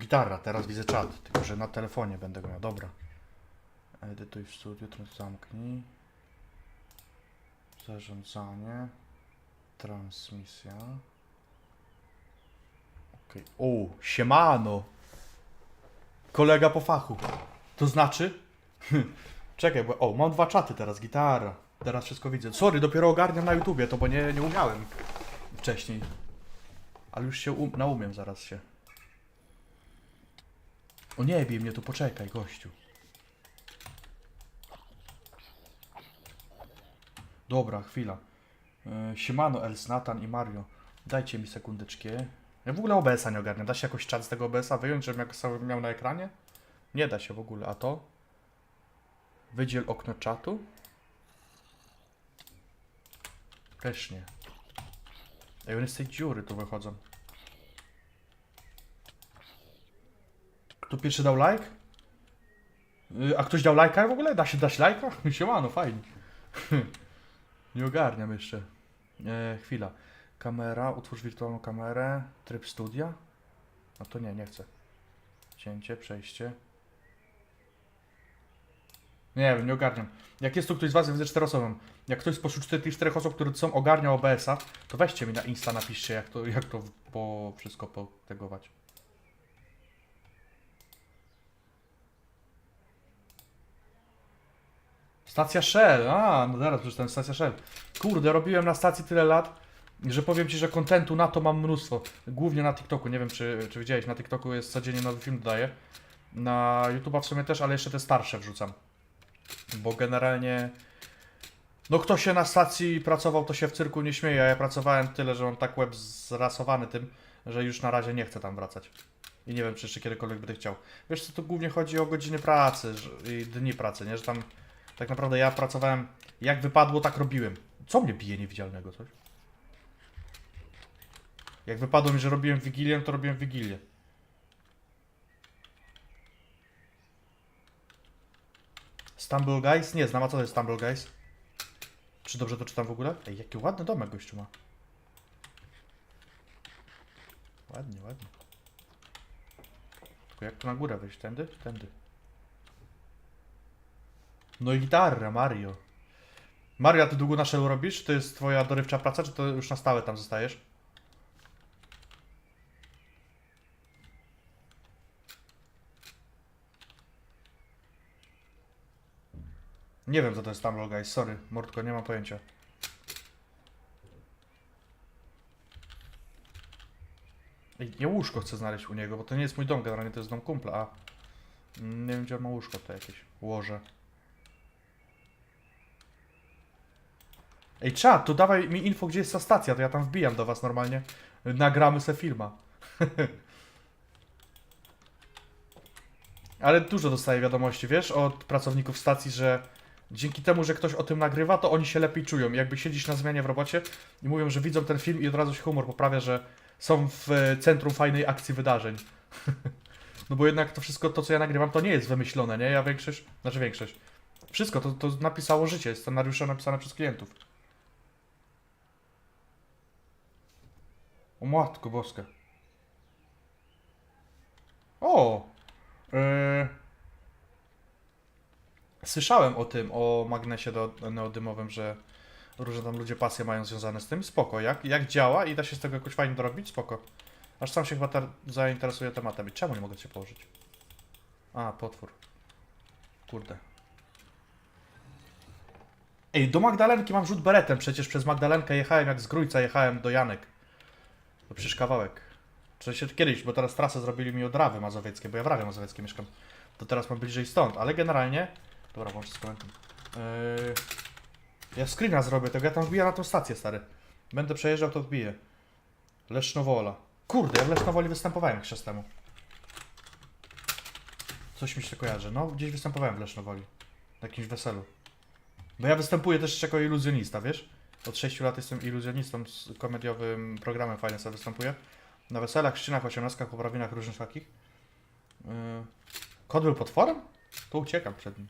gitara, teraz widzę czat, tylko że na telefonie będę miał, dobra. Edytuj w studiu, teraz zamknij. Zarządzanie. Transmisja. Okej. O, siemano! Kolega po fachu. To znaczy? Czekaj, bo... O, mam dwa czaty teraz, gitara. Teraz wszystko widzę. Sorry, dopiero ogarniam na YouTubie, to bo nie, nie umiałem wcześniej. Ale już się um, naumiem zaraz się. O nie bij mnie tu, poczekaj, gościu. Dobra, chwila. E, Siemano, Els, Nathan i Mario. Dajcie mi sekundeczkę. Ja w ogóle OBS-a nie ogarniam. Da się jakoś czat z tego OBS-a wyjąć, żebym jak sobie miał na ekranie? Nie da się w ogóle. A to? Wydziel okno czatu? Też nie. Ej, one z tej dziury tu wychodzą. Kto pierwszy dał like? Y, A ktoś dał lajka w ogóle? Da się dać lajka? Siemano, fajnie. Nie ogarniam jeszcze. E, chwila. Kamera, utwórz wirtualną kamerę. Tryb studia? No to nie, nie chcę. Cięcie, przejście. Nie wiem, nie ogarniam. Jak jest tu ktoś z Was, ja widzę czteroosobową. Jak ktoś spośród tych czterech osób, które są ogarnia OBS-a, to weźcie mi na Insta, napiszcie jak to, jak to po wszystko potegować. Stacja Shell, a, no zaraz przeczytam, stacja Shell. Kurde, robiłem na stacji tyle lat, że powiem Ci, że kontentu na to mam mnóstwo. Głównie na TikToku, nie wiem czy, czy widziałeś, na TikToku jest codziennie nowy film dodaję. Na YouTube'a w sumie też, ale jeszcze te starsze wrzucam. Bo generalnie... No kto się na stacji pracował, to się w cyrku nie śmieje, ja pracowałem tyle, że mam tak łeb zrasowany tym, że już na razie nie chcę tam wracać. I nie wiem, czy jeszcze kiedykolwiek będę chciał. Wiesz co, tu głównie chodzi o godziny pracy i dni pracy, nie? Że tam tak naprawdę ja pracowałem, jak wypadło, tak robiłem. Co mnie bije niewidzialnego, coś? Jak wypadło mi, że robiłem Wigilię, to robiłem Wigilię. Stumble Guys? Nie znam, a co to jest Stumble Guys? Czy dobrze to czytam w ogóle? Ej, jaki ładny domek gościu ma. Ładnie, ładnie. Tylko jak tu na górę wejść? Tędy? Tędy. No i gitarra, Mario. Mario, a ty długo na Shellu robisz? To jest twoja dorywcza praca, czy to już na stałe tam zostajesz? Nie wiem, co to jest Tumblr, guys. Sorry, Mordko, nie mam pojęcia. Ej, Ja łóżko chcę znaleźć u niego, bo to nie jest mój dom, generalnie to jest dom kumpla, a... Nie wiem, gdzie on ma łóżko to jakieś. Łoże. Ej, czat, to dawaj mi info, gdzie jest ta stacja, to ja tam wbijam do was normalnie. Nagramy se filma. Ale dużo dostaję wiadomości, wiesz, od pracowników stacji, że dzięki temu, że ktoś o tym nagrywa, to oni się lepiej czują. Jakby siedzisz na zmianie w robocie i mówią, że widzą ten film i od razu się humor poprawia, że są w e, centrum fajnej akcji wydarzeń. no bo jednak to wszystko, to co ja nagrywam, to nie jest wymyślone, nie? Ja większość, znaczy większość. Wszystko to, to napisało życie, scenariusze napisane przez klientów. O matko boska. O! Yy... Słyszałem o tym, o magnesie do, neodymowym, że różne tam ludzie pasje mają związane z tym. Spoko, jak, jak działa i da się z tego jakoś fajnie dorobić? Spoko. Aż sam się chyba zainteresuje tematem. I czemu nie mogę się położyć? A, potwór. Kurde. Ej, do Magdalenki mam rzut beretem. Przecież przez Magdalenkę jechałem jak z Grójca jechałem do Janek. To przecież kawałek. W sensie kiedyś, bo teraz trasę zrobili mi od Rawy Mazowieckiej, bo ja w Rawie Mazowieckiej mieszkam. To teraz mam bliżej stąd, ale generalnie... Dobra, z komentem. Yy... Ja screena zrobię tego, ja tam wbiję na tą stację, stary. Będę przejeżdżał, to wbiję. Lesznowola. Kurde, ja w Lesznowoli występowałem jakiś czas temu. Coś mi się kojarzy. No, gdzieś występowałem w Lesznowoli. Na jakimś weselu. Bo ja występuję też jako iluzjonista, wiesz? Od 6 lat jestem iluzjonistą z komediowym programem sobie występuję. Na weselach, chrzcinach, osiemnastkach, poprawinach różnych takich. Yy... Kot był potworem? To uciekam przed nim.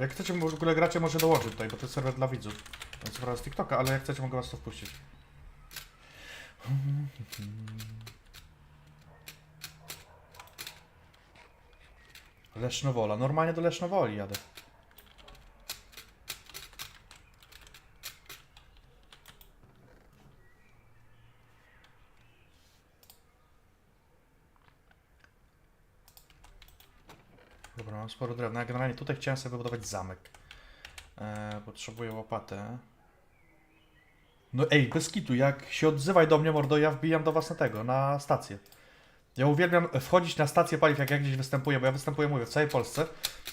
Jak chcecie, w ogóle gracie, może dołączyć tutaj, bo to jest serwer dla widzów. To jest sprawa z TikToka, ale jak chcecie, mogę was to wpuścić. Lesznowola. Normalnie do Lesznowoli jadę. Dobra, mam sporo drewna. Generalnie tutaj chciałem sobie wybudować zamek. Eee, potrzebuję łopatę. No ej, bez kitu, jak się odzywaj do mnie, mordo, ja wbijam do was na tego, na stację. Ja uwielbiam wchodzić na stację paliw, jak ja gdzieś występuję, bo ja występuję, mówię, w całej Polsce.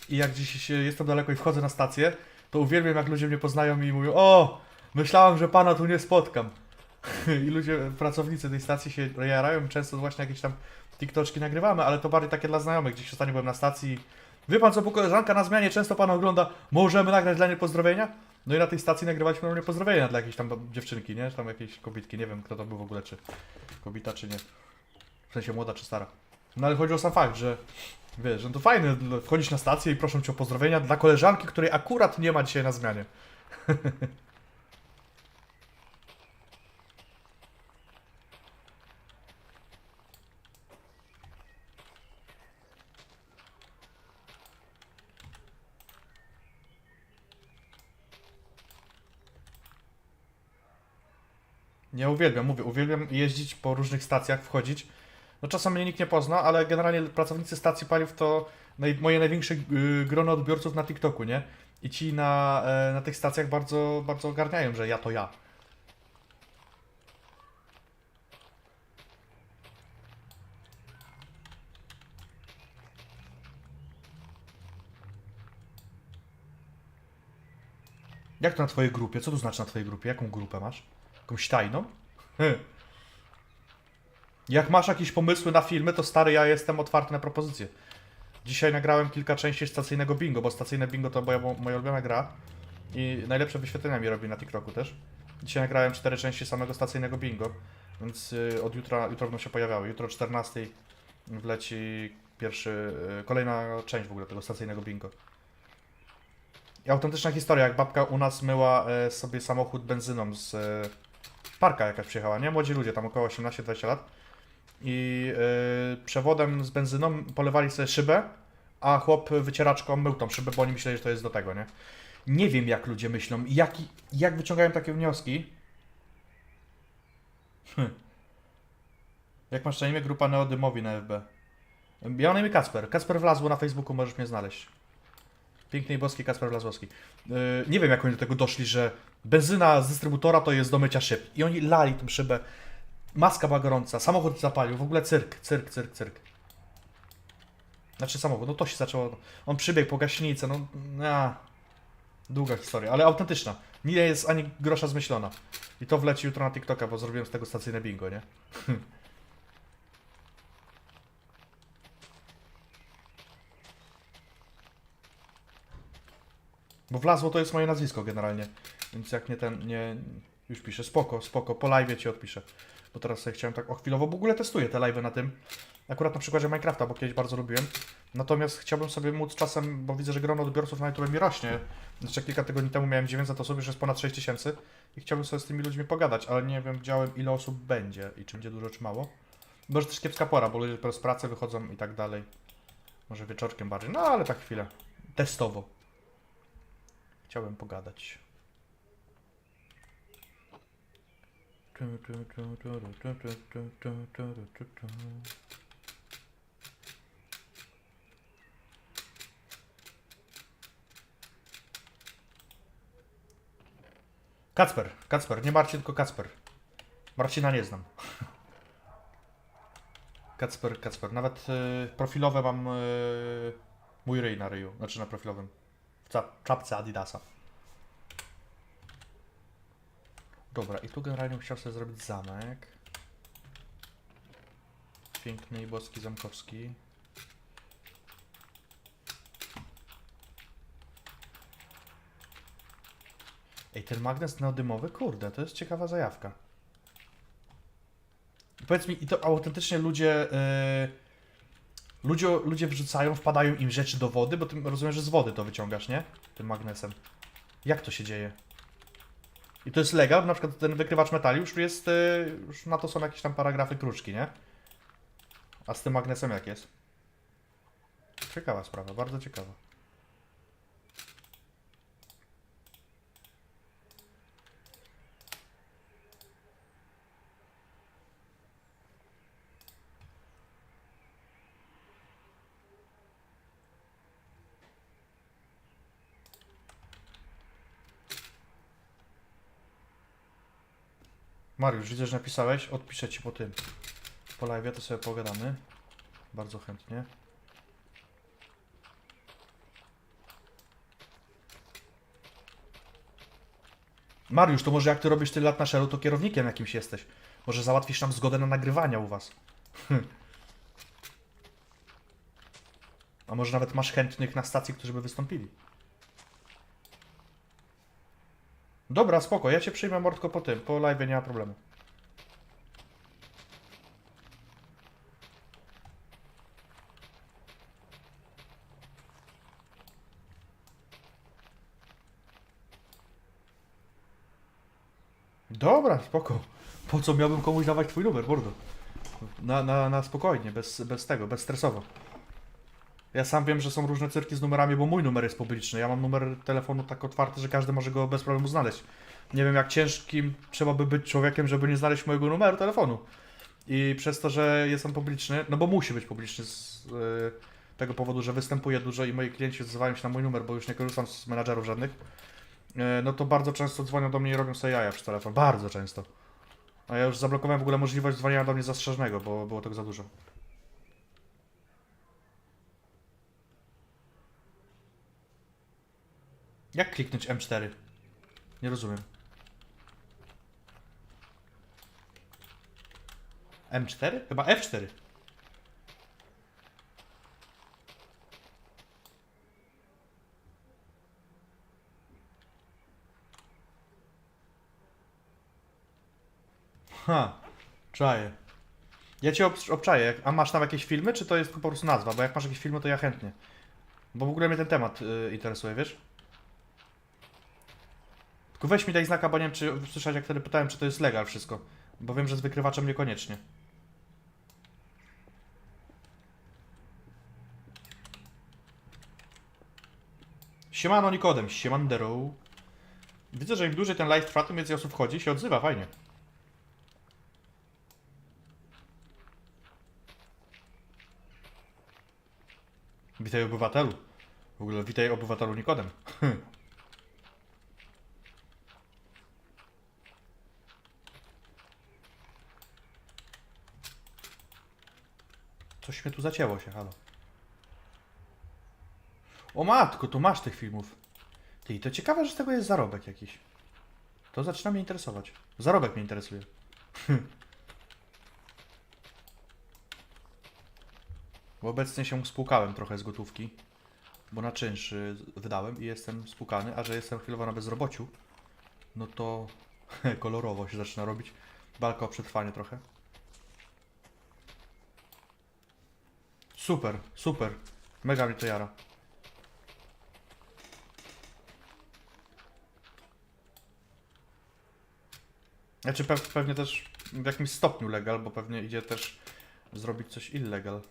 I jak gdzieś jestem daleko i wchodzę na stację, to uwielbiam, jak ludzie mnie poznają i mówią, o, myślałem, że pana tu nie spotkam. I ludzie, pracownicy tej stacji się jarają, często właśnie jakieś tam TikToczki nagrywamy, ale to bardziej takie dla znajomych. Gdzieś ostatnio byłem na stacji. Wie pan co, bo koleżanka na zmianie często pana ogląda, możemy nagrać dla niej pozdrowienia? No i na tej stacji nagrywaliśmy dla mnie pozdrowienia dla jakiejś tam dziewczynki, nie? Czy tam jakiejś kobietki, nie wiem kto to był w ogóle, czy kobieta, czy nie. W sensie młoda, czy stara. No ale chodzi o sam fakt, że wiesz, że to fajne, wchodzić na stację i proszą cię o pozdrowienia dla koleżanki, której akurat nie ma dzisiaj na zmianie. Ja uwielbiam, mówię, uwielbiam jeździć po różnych stacjach, wchodzić. No czasem mnie nikt nie pozna, ale generalnie pracownicy stacji paliw to naj, moje największe y, grono odbiorców na TikToku, nie? I ci na, e, na tych stacjach bardzo, bardzo ogarniają, że ja to ja. Jak to na twojej grupie? Co to znaczy na twojej grupie? Jaką grupę masz? Jakąś tajną? Jak masz jakieś pomysły na filmy, to stary, ja jestem otwarty na propozycje. Dzisiaj nagrałem kilka części stacyjnego bingo, bo stacyjne bingo to moja, moja ulubiona gra i najlepsze wyświetlenia mi robi na TikToku też. Dzisiaj nagrałem cztery części samego stacyjnego bingo, więc y, od jutra, jutro będą się pojawiały. Jutro o 14 wleci pierwszy, y, kolejna część w ogóle tego stacyjnego bingo. I autentyczna historia, jak babka u nas myła e, sobie samochód benzyną z e, parka jakaś przyjechała, nie? Młodzi ludzie, tam około 18-20 lat. I e, przewodem z benzyną polewali sobie szybę, a chłop wycieraczką mył tą szybę, bo oni myśleli, że to jest do tego, nie? Nie wiem, jak ludzie myślą, jak, jak wyciągają takie wnioski. Hm. Jak masz na imię? Grupa Neodymowi na FB. Ja mam na imię Kasper. Kasper Wlazło na Facebooku, możesz mnie znaleźć. Piękny i boski Kasper Wlazłowski. Yy, nie wiem, jak oni do tego doszli, że benzyna z dystrybutora to jest do mycia szyb. I oni lali tą szybę. Maska była gorąca, samochód zapalił, w ogóle cyrk, cyrk, cyrk, cyrk. Znaczy samochód, no to się zaczęło. On przybiegł po gaśnicę, no. A, długa historia, ale autentyczna. Nie jest ani grosza zmyślona. I to wleci jutro na TikToka, bo zrobiłem z tego stacyjne bingo, nie? Bo wlazło to jest moje nazwisko generalnie. Więc jak nie ten, nie... Już piszę, spoko, spoko, po live ci odpiszę. Bo teraz sobie chciałem tak o chwilowo, w ogóle testuję te live na tym. Akurat na przykładzie Minecrafta, bo kiedyś bardzo lubiłem. Natomiast chciałbym sobie móc czasem, bo widzę, że grono odbiorców na YouTube mi rośnie. Jeszcze kilka tygodni temu miałem 900 osób, już jest ponad 6000. I chciałbym sobie z tymi ludźmi pogadać, ale nie wiem, wiedziałem ile osób będzie i czy będzie dużo, czy mało. Bo już też kiepska pora, bo ludzie dopiero z pracy wychodzą i tak dalej. Może wieczorkiem bardziej, no ale tak chwilę. Testowo. Chciałem pogadać. Kacper, Kacper, nie Marcin, tylko Kacper. Marcina nie znam. Kacper, Kacper. Nawet y, profilowe mam y, mój ryj na ryju, znaczy na profilowym. Czapce Adidasa. Dobra, i tu generalnie chciał sobie zrobić zamek. Piękny i boski zamkowski. Ej, ten magnes neodymowy, kurde, to jest ciekawa zajawka. Powiedz mi, i to autentycznie ludzie, yy, ludzie, ludzie wrzucają, wpadają im rzeczy do wody, bo ty rozumiem, że z wody to wyciągasz, nie? Tym magnesem. Jak to się dzieje? I to jest legal, na przykład ten wykrywacz metali już jest, y, już na to są jakieś tam paragrafy kruczki, nie? A z tym magnesem jak jest? Ciekawa sprawa, bardzo ciekawa. Mariusz, widzę, że napisałeś. Odpiszę ci po tym. Po live to sobie pogadamy. Bardzo chętnie. Mariusz, to może jak ty robisz tyle lat na szelu, to kierownikiem jakimś jesteś. Może załatwisz nam zgodę na nagrywania u was. A może nawet masz chętnych na stacji, którzy by wystąpili. Dobra, spoko, ja cię przyjmę mordko po tym, po live nie ma problemu. Dobra, spoko. Po co miałbym komuś dawać twój numer, mordo? Na, na, na spokojnie, bez, bez tego, bezstresowo. Ja sam wiem, że są różne cyrki z numerami, bo mój numer jest publiczny. Ja mam numer telefonu tak otwarty, że każdy może go bez problemu znaleźć. Nie wiem, jak ciężkim trzeba by być człowiekiem, żeby nie znaleźć mojego numeru telefonu. I przez to, że jest on publiczny, no bo musi być publiczny z y, tego powodu, że występuję dużo i moi klienci odzywają się na mój numer, bo już nie korzystam z menadżerów żadnych, y, no to bardzo często dzwonią do mnie i robią sobie jaja przez telefon. Bardzo często. A ja już zablokowałem w ogóle możliwość dzwonienia do mnie zastrzeżnego, bo było tego za dużo. Jak kliknąć M4? Nie rozumiem. M4? Chyba F4. Ha, czaję. Ja cię ob- obczaję. A masz tam jakieś filmy, czy to jest po prostu nazwa? Bo jak masz jakieś filmy, to ja chętnie. Bo w ogóle mnie ten temat y, interesuje, wiesz? Tylko weź mi daj znaka, bo nie wiem, czy słyszałeś, jak wtedy pytałem, czy to jest legal wszystko. Bo wiem, że z wykrywaczem niekoniecznie. Siemano Nikodem, siemandero. Widzę, że im dłużej ten live trwa, tym więcej osób wchodzi i się odzywa, fajnie. Witaj obywatelu. W ogóle witaj obywatelu Nikodem. Coś mnie tu zacięło się, halo. O matko, tu masz tych filmów. Ty, to ciekawe, że z tego jest zarobek jakiś. To zaczyna mnie interesować. Zarobek mnie interesuje. Bo obecnie się spłukałem trochę z gotówki, bo na czynsz y, wydałem i jestem spłukany, a że jestem chwilowo na bezrobociu, no to kolorowo się zaczyna robić. Walka o przetrwanie trochę. Super, super. Mega mnie to jara. Znaczy pe pewnie też w jakimś stopniu legal, bo pewnie idzie też zrobić coś illegal.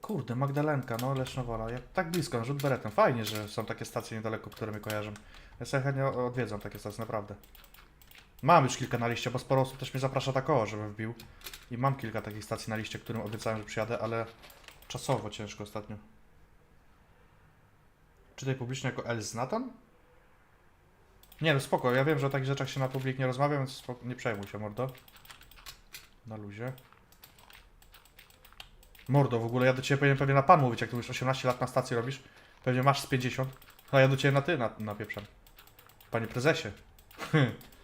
Kurde, Magdalenka, no Lesznowola, jak tak blisko, no rzut beretem. Fajnie, że są takie stacje niedaleko, które mnie kojarzą. Ja sobie chętnie odwiedzam takie stacje, naprawdę. Mam już kilka na liście, bo sporo osób też mnie zaprasza tak o, żebym wbił. I mam kilka takich stacji na liście, którym obiecałem, że przyjadę, ale czasowo ciężko ostatnio. Czytaj publicznie jako El Znatan? Nie no, spoko, ja wiem, że o takich rzeczach się na publik nie rozmawia, więc spoko, nie przejmuj się, mordo. Na luzie. Mordo, w ogóle ja do ciebie powinienem pewnie na pan mówić, jak ty już 18 lat na stacji robisz. Pewnie masz z 50. A ja do ciebie na ty na, napieprzam. Panie prezesie.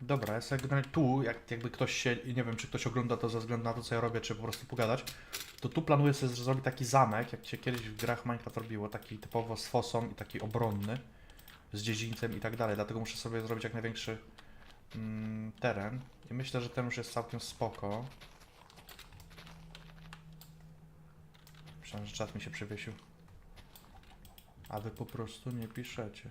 Dobra, jest jak tu, jak, jakby ktoś się, nie wiem czy ktoś ogląda to ze względu na to co ja robię, czy po prostu pogadać to tu planuję sobie zrobić taki zamek, jak się kiedyś w grach Minecraft robiło, taki typowo z fosą i taki obronny, z dziedzińcem i tak dalej, dlatego muszę sobie zrobić jak największy mm, teren i myślę, że ten już jest całkiem spoko. Myślałem, że czat mi się przywiesił. A wy po prostu nie piszecie.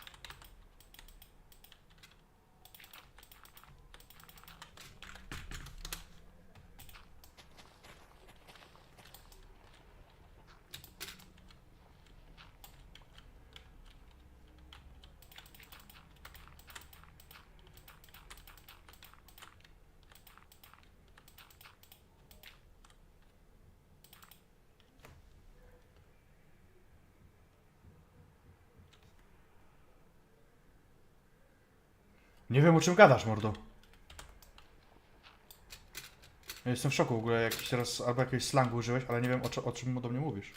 Nie wiem o czym gadasz, mordo. Ja jestem w szoku w ogóle, jakiś raz albo jakiegoś slangu użyłeś, ale nie wiem o, o czym do mnie mówisz.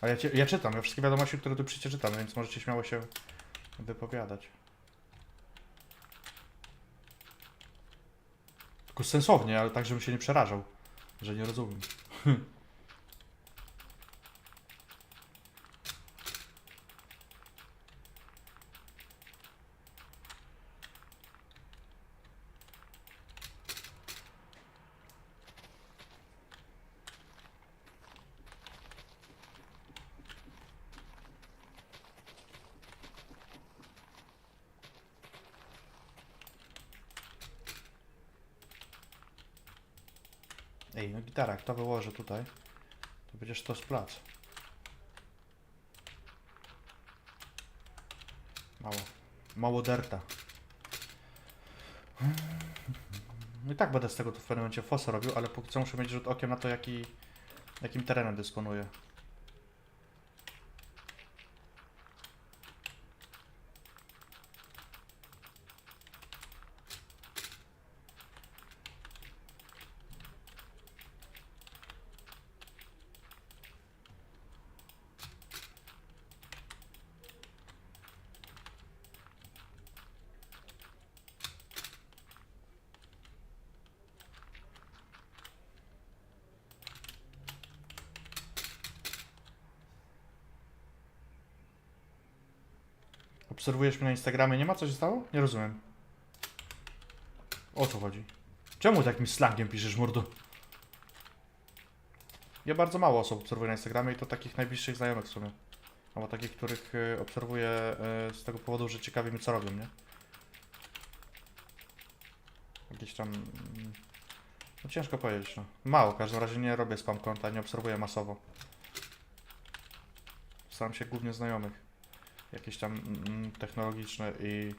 A ja, ja czytam, ja wszystkie wiadomości, które tu przyjdzie czytam, więc możecie śmiało się wypowiadać. Tylko sensownie, ale tak, żebym się nie przerażał, że nie rozumiem. Ej, no gitara, jak to wyłożę tutaj, to będziesz to z plac. Mało. Mało derta. No i tak będę z tego tu w pewnym momencie fosę robił, ale póki co muszę mieć rzut okiem na to, jaki, jakim terenem dysponuję. Obserwujesz mnie na Instagramie, nie ma co się stało? Nie rozumiem. O co chodzi? Czemu takim slangiem piszesz, mordo? Ja bardzo mało osób obserwuję na Instagramie i to takich najbliższych znajomych w sumie. Albo takich, których y, obserwuję y, z tego powodu, że ciekawi mnie co robią, nie? Jakieś tam... mm, No ciężko powiedzieć, no. Mało, w każdym razie nie robię spam konta, nie obserwuję masowo. Staram się głównie znajomych jakieś tam mm, technologiczne i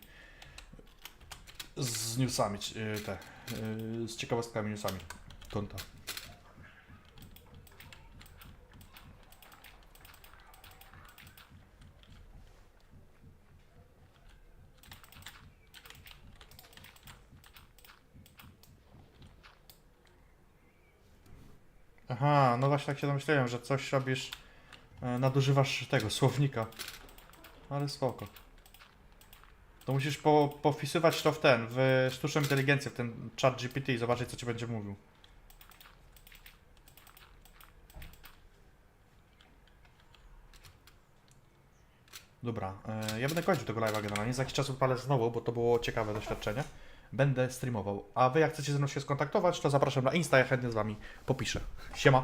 z newsami, y, te, y, z ciekawostkami newsami konta. Aha, no właśnie tak się domyślałem, że coś robisz, e, nadużywasz tego słownika. Ale spoko. To musisz po, powpisywać to w ten, w sztuczną inteligencję, w ten chat GPT i zobaczyć, co ci będzie mówił. Dobra, e, ja będę kończył tego live'a generalnie. Za jakiś czas odpalę znowu, bo to było ciekawe doświadczenie. Będę streamował. A wy jak chcecie ze mną się skontaktować, to zapraszam na Insta, ja chętnie z wami popiszę. Siema.